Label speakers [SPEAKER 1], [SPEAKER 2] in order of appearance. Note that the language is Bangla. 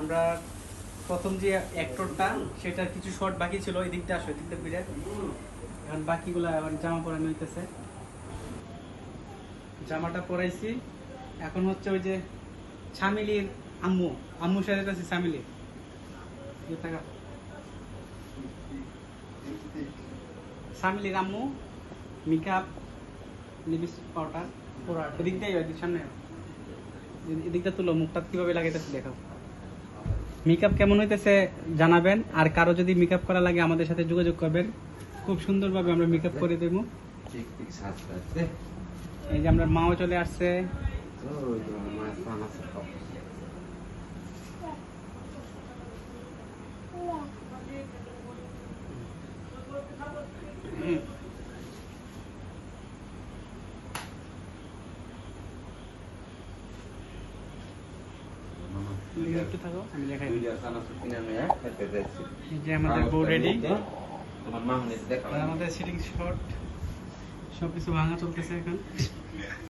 [SPEAKER 1] আমরা প্রথম যে অ্যাক্টরটা সেটার কিছু শর্ট বাকি ছিল এই দিকটা আসো এদিকটা বিরাট এখন বাকিগুলো এখন জামা পরানো হইতেছে। জামাটা পরাইছি। এখন হচ্ছে ওই যে ছামিলির আম্মু আম্মু সাথে আছে ছামিলির এই টাকা। সামিলির আম্মু মেকআপ লিপস্টিক পাউডার এদিক দিয়ে এদিক সামনে। এদিকটা তুলো মুখটা কীভাবে লাগাইতেছে দেখাও। মেকআপ কেমন হইতেছে জানাবেন, আর কারও যদি মেকআপ করা লাগে আমাদের সাথে যোগাযোগ করবেন। খুব সুন্দরভাবে আমরা মেকআপ করে দেবো। এই যে আমরা মাও চলে আসছে। একটু থাকো আমি আমাদের আমাদের সিটিং শট সবকিছু ভাঙা চলতেছে এখন।